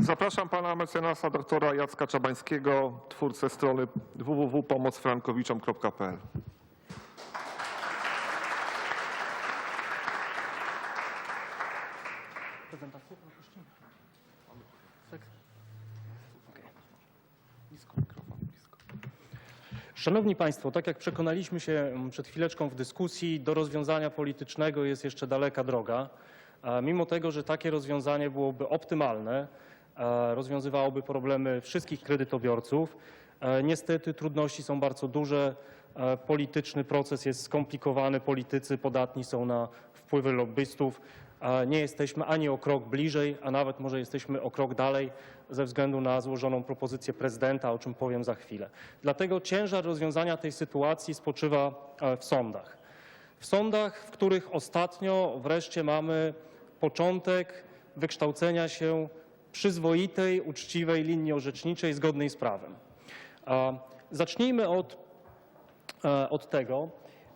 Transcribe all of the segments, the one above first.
Zapraszam pana mecenasa doktora Jacka Czabańskiego, twórcę strony www.pomocfrankowiczom.pl. Blisko. Szanowni Państwo, tak jak przekonaliśmy się mm, przed chwileczką w dyskusji, do rozwiązania politycznego jest jeszcze daleka droga. Mimo tego, że takie rozwiązanie byłoby optymalne, rozwiązywałoby problemy wszystkich kredytobiorców, e, niestety trudności są bardzo duże. e, Polityczny proces jest skomplikowany, politycy podatni są na wpływy lobbystów. e, Nie jesteśmy ani o krok bliżej, a nawet może jesteśmy o krok dalej ze względu na złożoną propozycję prezydenta, o czym powiem za chwilę. Dlatego ciężar rozwiązania tej sytuacji spoczywa e, w sądach. W sądach, w których ostatnio wreszcie mamy początek wykształcenia się przyzwoitej, uczciwej linii orzeczniczej zgodnej z prawem. Zacznijmy od, e, od tego,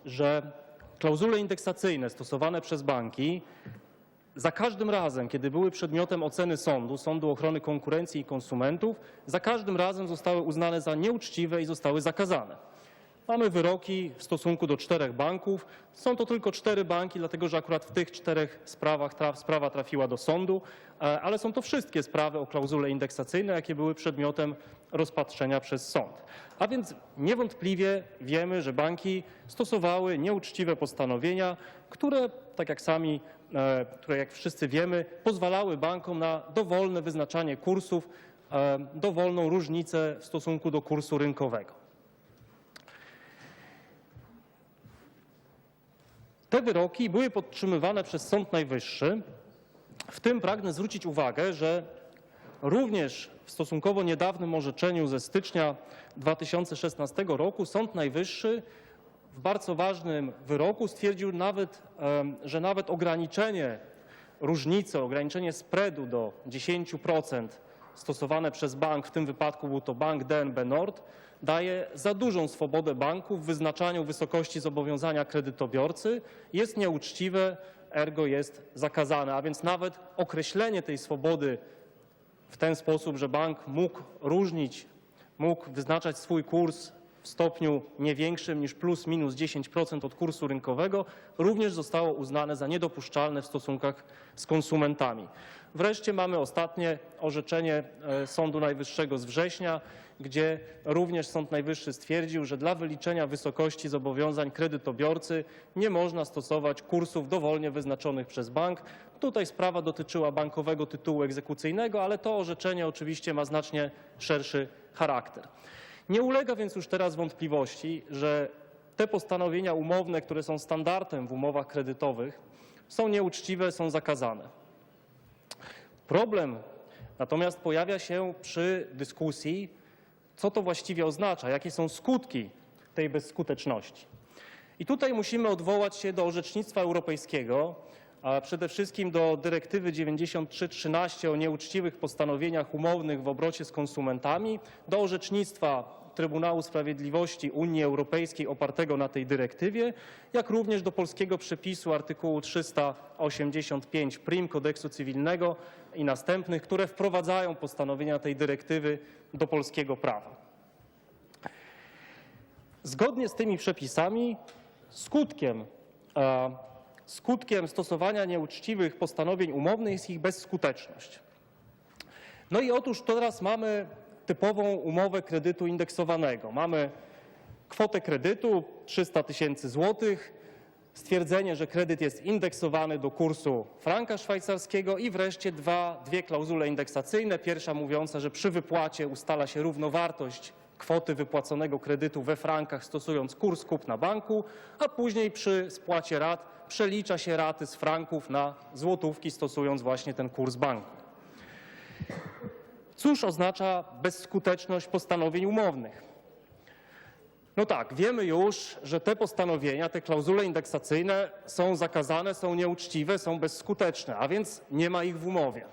że klauzule indeksacyjne stosowane przez banki za każdym razem, kiedy były przedmiotem oceny sądu, Sądu Ochrony Konkurencji i Konsumentów, za każdym razem zostały uznane za nieuczciwe i zostały zakazane. Mamy wyroki w stosunku do czterech banków. Są to tylko cztery banki, dlatego że akurat w tych czterech sprawach traf, sprawa trafiła do sądu, e, ale są to wszystkie sprawy o klauzule indeksacyjne, jakie były przedmiotem rozpatrzenia przez sąd. A więc niewątpliwie wiemy, że banki stosowały nieuczciwe postanowienia, które, tak jak sami, e, które jak wszyscy wiemy, pozwalały bankom na dowolne wyznaczanie kursów, e, dowolną różnicę w stosunku do kursu rynkowego. Te wyroki były podtrzymywane przez Sąd Najwyższy. W tym pragnę zwrócić uwagę, że również w stosunkowo niedawnym orzeczeniu ze stycznia 2016 roku Sąd Najwyższy w bardzo ważnym wyroku stwierdził nawet, że nawet ograniczenie różnicy, ograniczenie spreadu do 10% stosowane przez bank, w tym wypadku był to bank DNB Nord, daje za dużą swobodę banku w wyznaczaniu wysokości zobowiązania kredytobiorcy, jest nieuczciwe, ergo jest zakazane. A więc nawet określenie tej swobody w ten sposób, że bank mógł różnić, mógł wyznaczać swój kurs w stopniu nie większym niż plus minus 10% od kursu rynkowego, również zostało uznane za niedopuszczalne w stosunkach z konsumentami. Wreszcie mamy ostatnie orzeczenie e, Sądu Najwyższego z września, gdzie również Sąd Najwyższy stwierdził, że dla wyliczenia wysokości zobowiązań kredytobiorcy nie można stosować kursów dowolnie wyznaczonych przez bank. Tutaj sprawa dotyczyła bankowego tytułu egzekucyjnego, ale to orzeczenie oczywiście ma znacznie szerszy charakter. Nie ulega więc już teraz wątpliwości, że te postanowienia umowne, które są standardem w umowach kredytowych, są nieuczciwe, są zakazane. Problem natomiast pojawia się przy dyskusji, co to właściwie oznacza, jakie są skutki tej bezskuteczności. I tutaj musimy odwołać się do orzecznictwa europejskiego, a przede wszystkim do dyrektywy 9313 o nieuczciwych postanowieniach umownych w obrocie z konsumentami, do orzecznictwa Trybunału Sprawiedliwości Unii Europejskiej opartego na tej dyrektywie, jak również do polskiego przepisu artykułu 385 prim kodeksu cywilnego i następnych, które wprowadzają postanowienia tej dyrektywy do polskiego prawa. Zgodnie z tymi przepisami skutkiem, e, skutkiem stosowania nieuczciwych postanowień umownych jest ich bezskuteczność. No i otóż teraz mamy typową umowę kredytu indeksowanego. Mamy kwotę kredytu 300 tysięcy złotych, stwierdzenie, że kredyt jest indeksowany do kursu franka szwajcarskiego i wreszcie dwa, dwie klauzule indeksacyjne. Pierwsza mówiąca, że przy wypłacie ustala się równowartość kwoty wypłaconego kredytu we frankach stosując kurs kupna banku, a później przy spłacie rat przelicza się raty z franków na złotówki stosując właśnie ten kurs banku. Cóż oznacza bezskuteczność postanowień umownych? No tak, wiemy już, że te postanowienia, te klauzule indeksacyjne są zakazane, są nieuczciwe, są bezskuteczne, a więc nie ma ich w umowie.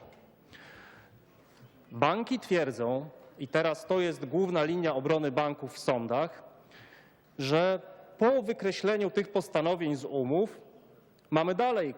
Banki twierdzą, i teraz to jest główna linia obrony banków w sądach, że po wykreśleniu tych postanowień z umów mamy dalej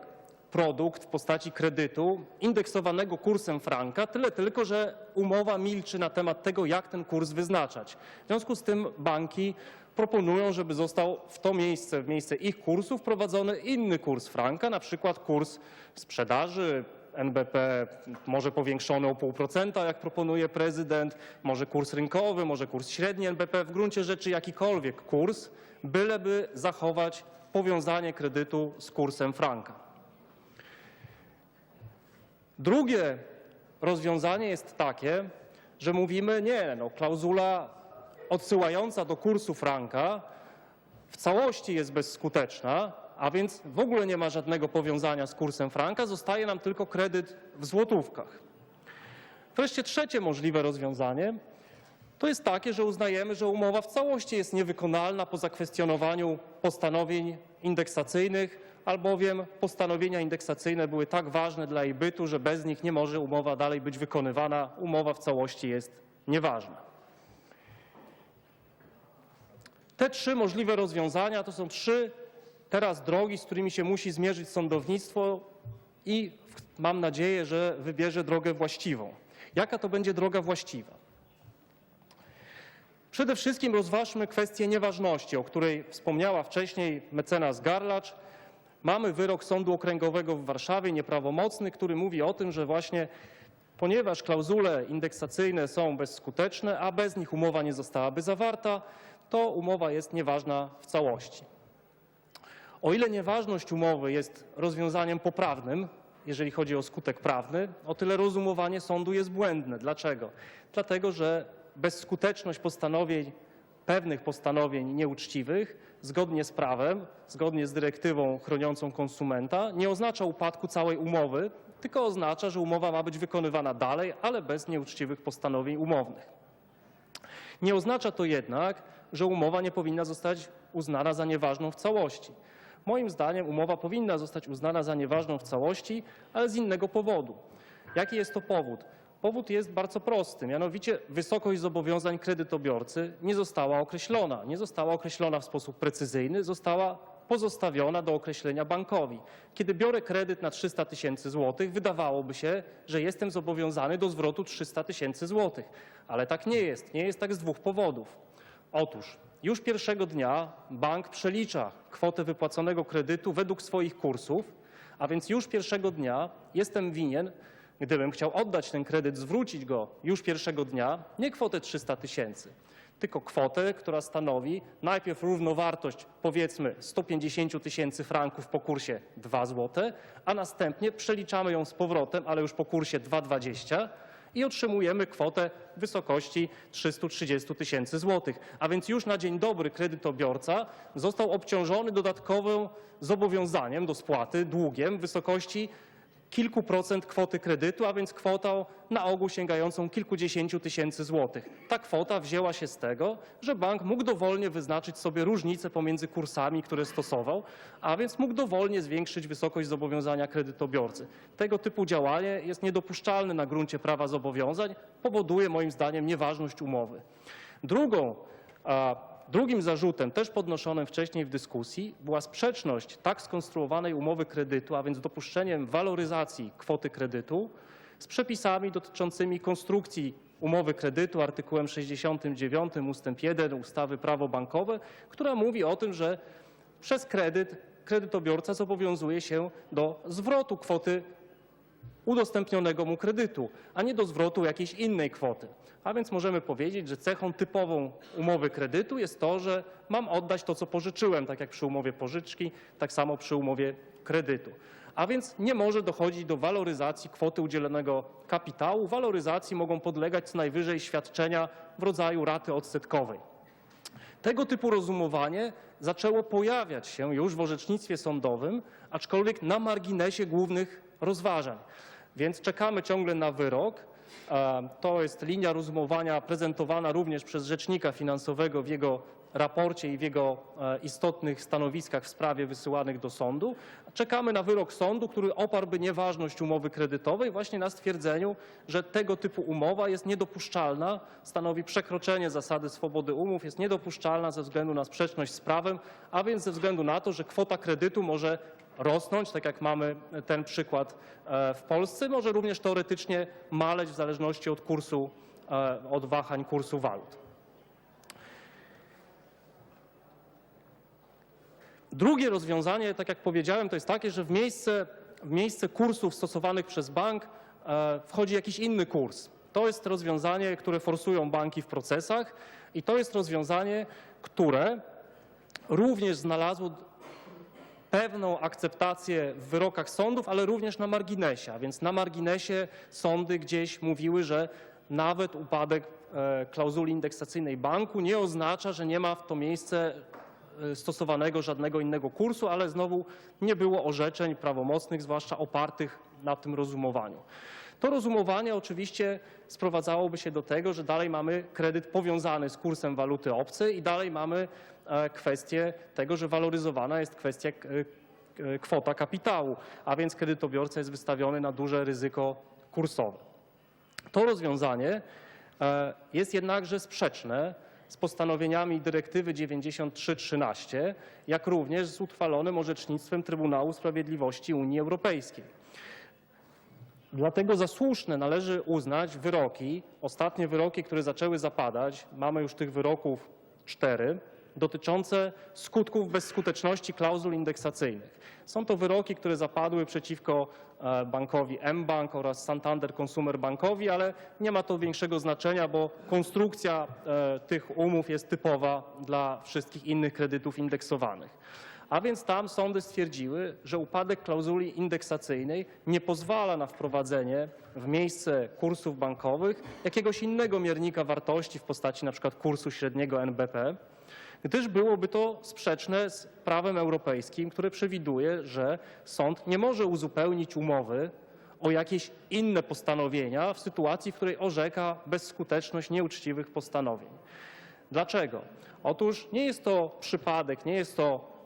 produkt w postaci kredytu indeksowanego kursem franka, tyle tylko, że umowa milczy na temat tego, jak ten kurs wyznaczać. W związku z tym banki proponują, żeby został w to miejsce, w miejsce ich kursu wprowadzony inny kurs franka, na przykład kurs sprzedaży, NBP może powiększony o 0,5%, jak proponuje prezydent, może kurs rynkowy, może kurs średni NBP, w gruncie rzeczy jakikolwiek kurs, byleby zachować powiązanie kredytu z kursem franka. Drugie rozwiązanie jest takie, że mówimy nie, no klauzula odsyłająca do kursu franka w całości jest bezskuteczna, a więc w ogóle nie ma żadnego powiązania z kursem franka, zostaje nam tylko kredyt w złotówkach. Wreszcie trzecie możliwe rozwiązanie to jest takie, że uznajemy, że umowa w całości jest niewykonalna po zakwestionowaniu postanowień indeksacyjnych, albowiem postanowienia indeksacyjne były tak ważne dla jej bytu, że bez nich nie może umowa dalej być wykonywana. Umowa w całości jest nieważna. Te trzy możliwe rozwiązania to są trzy teraz drogi, z którymi się musi zmierzyć sądownictwo i mam nadzieję, że wybierze drogę właściwą. Jaka to będzie droga właściwa? Przede wszystkim rozważmy kwestię nieważności, o której wspomniała wcześniej mecenas Garlacz. Mamy wyrok Sądu Okręgowego w Warszawie, nieprawomocny, który mówi o tym, że właśnie ponieważ klauzule indeksacyjne są bezskuteczne, a bez nich umowa nie zostałaby zawarta, to umowa jest nieważna w całości. O ile nieważność umowy jest rozwiązaniem poprawnym, jeżeli chodzi o skutek prawny, o tyle rozumowanie sądu jest błędne. Dlaczego? Dlatego, że bezskuteczność postanowień, pewnych postanowień nieuczciwych, zgodnie z prawem, zgodnie z dyrektywą chroniącą konsumenta, nie oznacza upadku całej umowy, tylko oznacza, że umowa ma być wykonywana dalej, ale bez nieuczciwych postanowień umownych. Nie oznacza to jednak, że umowa nie powinna zostać uznana za nieważną w całości. Moim zdaniem umowa powinna zostać uznana za nieważną w całości, ale z innego powodu. Jaki jest to powód? Powód jest bardzo prosty, mianowicie wysokość zobowiązań kredytobiorcy nie została określona. Nie została określona w sposób precyzyjny, została pozostawiona do określenia bankowi. Kiedy biorę kredyt na 300 tysięcy złotych, wydawałoby się, że jestem zobowiązany do zwrotu 300 tysięcy złotych, ale tak nie jest. Nie jest tak z dwóch powodów. Otóż już pierwszego dnia bank przelicza kwotę wypłaconego kredytu według swoich kursów, a więc już pierwszego dnia jestem winien, gdybym chciał oddać ten kredyt, zwrócić go już pierwszego dnia, nie kwotę 300 tysięcy, tylko kwotę, która stanowi najpierw równowartość powiedzmy 150 tysięcy franków po kursie 2 zł, a następnie przeliczamy ją z powrotem, ale już po kursie 2,20 i otrzymujemy kwotę w wysokości 330 tysięcy złotych. A więc już na dzień dobry kredytobiorca został obciążony dodatkowym zobowiązaniem do spłaty, długiem w wysokości kilku procent kwoty kredytu, a więc kwotą na ogół sięgającą kilkudziesięciu tysięcy złotych. Ta kwota wzięła się z tego, że bank mógł dowolnie wyznaczyć sobie różnicę pomiędzy kursami, które stosował, a więc mógł dowolnie zwiększyć wysokość zobowiązania kredytobiorcy. Tego typu działanie jest niedopuszczalne na gruncie prawa zobowiązań, powoduje moim zdaniem nieważność umowy. Drugą, drugim zarzutem, też podnoszonym wcześniej w dyskusji, była sprzeczność tak skonstruowanej umowy kredytu, a więc dopuszczeniem waloryzacji kwoty kredytu z przepisami dotyczącymi konstrukcji umowy kredytu artykułem 69 ustęp 1 ustawy prawo bankowe, która mówi o tym, że przez kredyt kredytobiorca zobowiązuje się do zwrotu kwoty udostępnionego mu kredytu, a nie do zwrotu jakiejś innej kwoty. A więc możemy powiedzieć, że cechą typową umowy kredytu jest to, że mam oddać to, co pożyczyłem, tak jak przy umowie pożyczki, tak samo przy umowie kredytu. A więc nie może dochodzić do waloryzacji kwoty udzielonego kapitału. Waloryzacji mogą podlegać co najwyżej świadczenia w rodzaju raty odsetkowej. Tego typu rozumowanie zaczęło pojawiać się już w orzecznictwie sądowym, aczkolwiek na marginesie głównych rozważań. Więc czekamy ciągle na wyrok. E, To jest linia rozumowania prezentowana również przez rzecznika finansowego w jego raporcie i w jego e, istotnych stanowiskach w sprawie wysyłanych do sądu. Czekamy na wyrok sądu, który oparłby nieważność umowy kredytowej właśnie na stwierdzeniu, że tego typu umowa jest niedopuszczalna, stanowi przekroczenie zasady swobody umów, jest niedopuszczalna ze względu na sprzeczność z prawem, a więc ze względu na to, że kwota kredytu może rosnąć, tak jak mamy ten przykład e, w Polsce, może również teoretycznie maleć w zależności od kursu, e, od wahań kursu walut. Drugie rozwiązanie, tak jak powiedziałem, to jest takie, że w miejsce, w miejsce kursów stosowanych przez bank e, wchodzi jakiś inny kurs. To jest rozwiązanie, które forsują banki w procesach i to jest rozwiązanie, które również znalazło pewną akceptację w wyrokach sądów, ale również na marginesie. A więc na marginesie sądy gdzieś mówiły, że nawet upadek e, klauzuli indeksacyjnej banku nie oznacza, że nie ma w to miejsce e, stosowanego żadnego innego kursu, ale znowu nie było orzeczeń prawomocnych, zwłaszcza opartych na tym rozumowaniu. To rozumowanie oczywiście sprowadzałoby się do tego, że dalej mamy kredyt powiązany z kursem waluty obcej i dalej mamy e, kwestię tego, że waloryzowana jest kwestia e, e, kwota kapitału, a więc kredytobiorca jest wystawiony na duże ryzyko kursowe. To rozwiązanie jest jednakże sprzeczne z postanowieniami dyrektywy 9313, jak również z utrwalonym orzecznictwem Trybunału Sprawiedliwości Unii Europejskiej. Dlatego za słuszne należy uznać wyroki, ostatnie wyroki, które zaczęły zapadać, mamy już tych wyroków cztery, dotyczące skutków bezskuteczności klauzul indeksacyjnych. Są to wyroki, które zapadły przeciwko e, bankowi mBank oraz Santander Consumer Bankowi, ale nie ma to większego znaczenia, bo konstrukcja e, tych umów jest typowa dla wszystkich innych kredytów indeksowanych. A więc tam sądy stwierdziły, że upadek klauzuli indeksacyjnej nie pozwala na wprowadzenie w miejsce kursów bankowych jakiegoś innego miernika wartości w postaci przykład kursu średniego NBP, gdyż byłoby to sprzeczne z prawem europejskim, które przewiduje, że sąd nie może uzupełnić umowy o jakieś inne postanowienia w sytuacji, w której orzeka bezskuteczność nieuczciwych postanowień. Dlaczego? Otóż nie jest to przypadek, nie jest to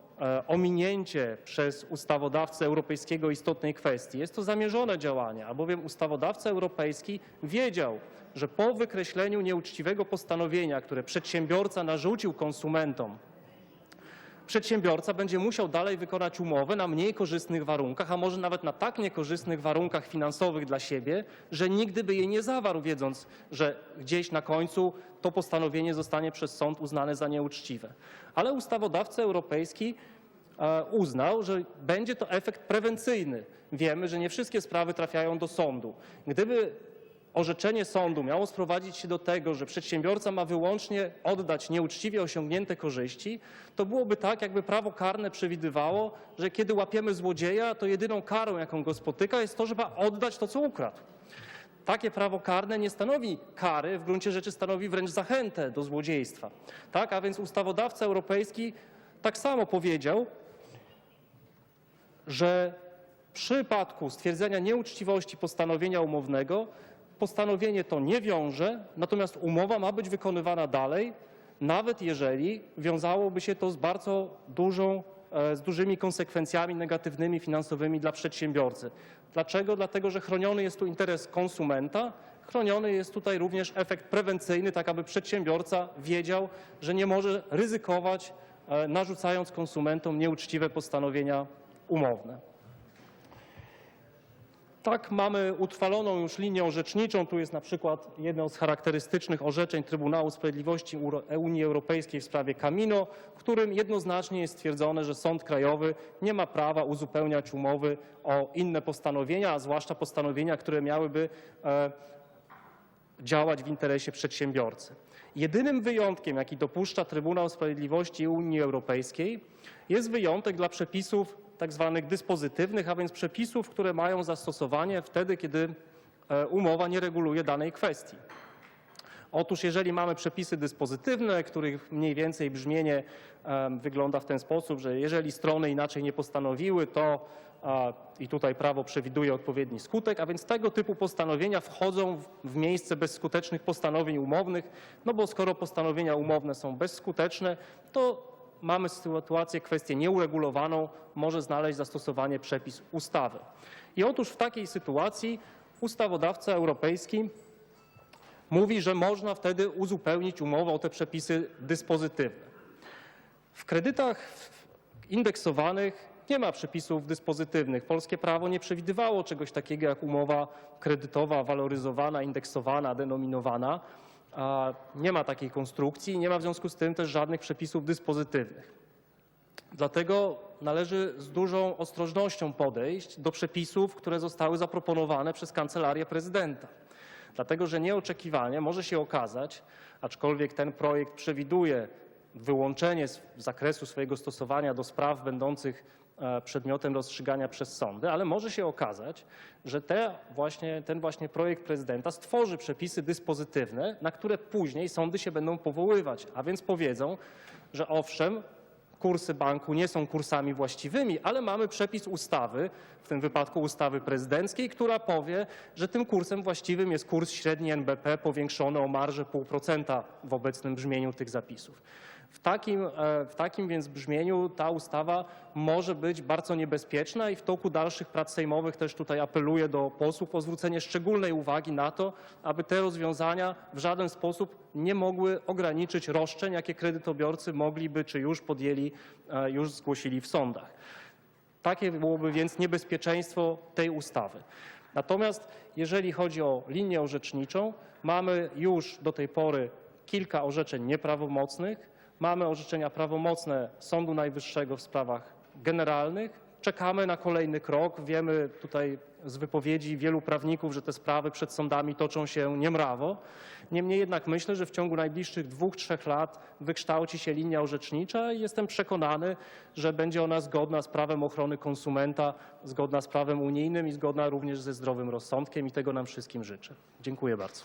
ominięcie przez ustawodawcę europejskiego istotnej kwestii. Jest to zamierzone działanie, albowiem ustawodawca europejski wiedział, że po wykreśleniu nieuczciwego postanowienia, które przedsiębiorca narzucił konsumentom, przedsiębiorca będzie musiał dalej wykonać umowę na mniej korzystnych warunkach, a może nawet na tak niekorzystnych warunkach finansowych dla siebie, że nigdy by jej nie zawarł, wiedząc, że gdzieś na końcu to postanowienie zostanie przez sąd uznane za nieuczciwe. Ale ustawodawca europejski e, uznał, że będzie to efekt prewencyjny. Wiemy, że nie wszystkie sprawy trafiają do sądu. Gdyby orzeczenie sądu miało sprowadzić się do tego, że przedsiębiorca ma wyłącznie oddać nieuczciwie osiągnięte korzyści, to byłoby tak, jakby prawo karne przewidywało, że kiedy łapiemy złodzieja, to jedyną karą, jaką go spotyka, jest to, żeby oddać to, co ukradł. Takie prawo karne nie stanowi kary, w gruncie rzeczy stanowi wręcz zachętę do złodziejstwa. Tak, a więc ustawodawca europejski tak samo powiedział, że w przypadku stwierdzenia nieuczciwości postanowienia umownego postanowienie to nie wiąże, natomiast umowa ma być wykonywana dalej, nawet jeżeli wiązałoby się to z bardzo dużą, e, z dużymi konsekwencjami negatywnymi finansowymi dla przedsiębiorcy. Dlaczego? Dlatego, że chroniony jest tu interes konsumenta, chroniony jest tutaj również efekt prewencyjny, tak aby przedsiębiorca wiedział, że nie może ryzykować, e, narzucając konsumentom nieuczciwe postanowienia umowne. Tak, mamy utrwaloną już linię orzeczniczą. Tu jest na przykład jedno z charakterystycznych orzeczeń Trybunału Sprawiedliwości Unii Europejskiej w sprawie Camino, w którym jednoznacznie jest stwierdzone, że Sąd Krajowy nie ma prawa uzupełniać umowy o inne postanowienia, a zwłaszcza postanowienia, które miałyby e, działać w interesie przedsiębiorcy. Jedynym wyjątkiem, jaki dopuszcza Trybunał Sprawiedliwości Unii Europejskiej, jest wyjątek dla przepisów tak zwanych dyspozytywnych, a więc przepisów, które mają zastosowanie wtedy, kiedy e, umowa nie reguluje danej kwestii. Otóż jeżeli mamy przepisy dyspozytywne, których mniej więcej brzmienie wygląda w ten sposób, że jeżeli strony inaczej nie postanowiły, to i tutaj prawo przewiduje odpowiedni skutek, a więc tego typu postanowienia wchodzą w miejsce bezskutecznych postanowień umownych, no bo skoro postanowienia umowne są bezskuteczne, to mamy sytuację, kwestię nieuregulowaną, może znaleźć zastosowanie przepis ustawy. I otóż w takiej sytuacji ustawodawca europejski mówi, że można wtedy uzupełnić umowę o te przepisy dyspozytywne. W kredytach indeksowanych nie ma przepisów dyspozytywnych. Polskie prawo nie przewidywało czegoś takiego jak umowa kredytowa waloryzowana, indeksowana, denominowana. Nie ma takiej konstrukcji i nie ma w związku z tym też żadnych przepisów dyspozytywnych. Dlatego należy z dużą ostrożnością podejść do przepisów, które zostały zaproponowane przez Kancelarię Prezydenta. Dlatego, że nieoczekiwanie może się okazać, aczkolwiek ten projekt przewiduje wyłączenie z zakresu swojego stosowania do spraw będących przedmiotem rozstrzygania przez sądy, ale może się okazać, że te właśnie, ten właśnie projekt prezydenta stworzy przepisy dyspozytywne, na które później sądy się będą powoływać, a więc powiedzą, że owszem, kursy banku nie są kursami właściwymi, ale mamy przepis ustawy, w tym wypadku ustawy prezydenckiej, która powie, że tym kursem właściwym jest kurs średni NBP powiększony o marżę 0,5% w obecnym brzmieniu tych zapisów. W takim, e, w takim więc brzmieniu ta ustawa może być bardzo niebezpieczna i w toku dalszych prac sejmowych też tutaj apeluję do posłów o zwrócenie szczególnej uwagi na to, aby te rozwiązania w żaden sposób nie mogły ograniczyć roszczeń, jakie kredytobiorcy mogliby czy już podjęli, e, już zgłosili w sądach. Takie byłoby więc niebezpieczeństwo tej ustawy. Natomiast jeżeli chodzi o linię orzeczniczą, mamy już do tej pory kilka orzeczeń nieprawomocnych, mamy orzeczenia prawomocne Sądu Najwyższego w sprawach generalnych. Czekamy na kolejny krok. Wiemy tutaj z wypowiedzi wielu prawników, że te sprawy przed sądami toczą się niemrawo. Niemniej jednak myślę, że w ciągu najbliższych dwóch, trzech lat wykształci się linia orzecznicza i jestem przekonany, że będzie ona zgodna z prawem ochrony konsumenta, zgodna z prawem unijnym i zgodna również ze zdrowym rozsądkiem i tego nam wszystkim życzę. Dziękuję bardzo.